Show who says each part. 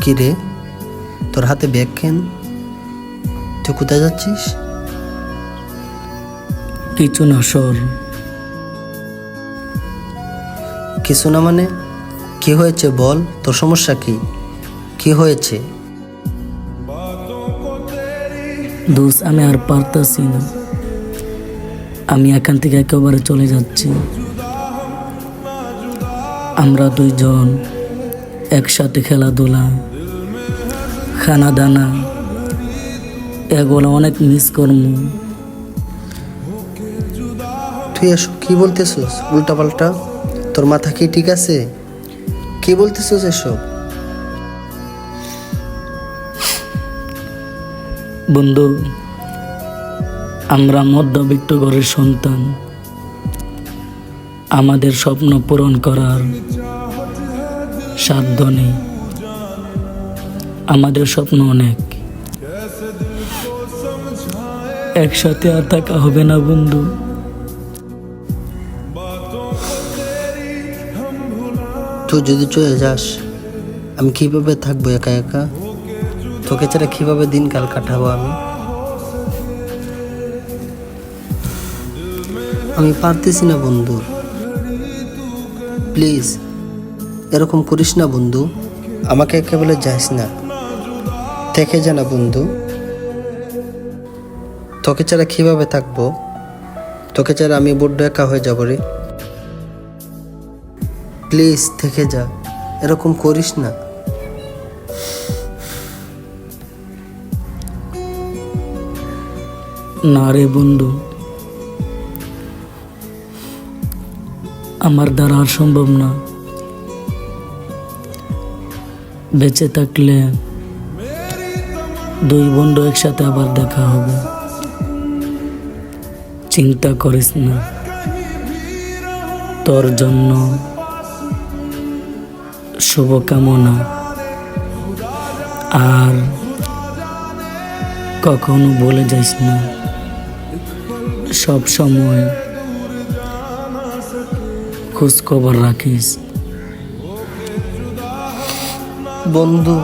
Speaker 1: কি রে? তোর হাতে ব্যাগ কেন? তুই কোথায় যাচ্ছিস?
Speaker 2: কিছু না সর
Speaker 1: কিছু না মানে? কি হয়েছে বল? তোর সমস্যা কি? কি হয়েছে?
Speaker 2: দোষ আমি আর পারতাছি না। আমি এখান থেকে একেবারে চলে যাচ্ছি। আমরা দুইজন একসাথে খেলাধুলা খানা দানা এগুলো অনেক মিস করব।
Speaker 1: তুই এসব কি বলতেছিস? উল্টা পাল্টা তোর মাথা কি ঠিক আছে? কি বলতেছিস এসব?
Speaker 2: বন্ধু আমরা মধ্যবিত্ত ঘরের সন্তান। আমাদের স্বপ্ন পূরণ করার সাধ্য নেই। আমাদের স্বপ্ন অনেক। একসাথে আর থাকা হবে না, বন্ধু।
Speaker 1: তুই যদি চলে যাস, আমি কীভাবে থাকব একা একা? তোকে ছাড়া কীভাবে দিনকাল কাটাবো আমি? আমি পারতেছি না, বন্ধু। প্লিজ, এরকম করিস না, বন্ধু। আমাকে একেবারে যাস না। থেকে যা না বন্ধু? তোকে ছাড়া কীভাবে থাকব? তোকে ছাড়া আমি বড্ড একা হয়ে যাব রে। প্লিজ, থেকে যা। এরকম করিস না।
Speaker 2: না রে, বন্ধু। আমার দ্বারা সম্ভব না। বেঁচে থাকলে দুই বন্ধু একসাথে আবার দেখা হবে। চিন্তা করিস না। তোর জন্য শুভকামনা। আর কখনো বলে যাইস না। সব সময় খোঁজ খবর রাখিস।
Speaker 1: বন্ধু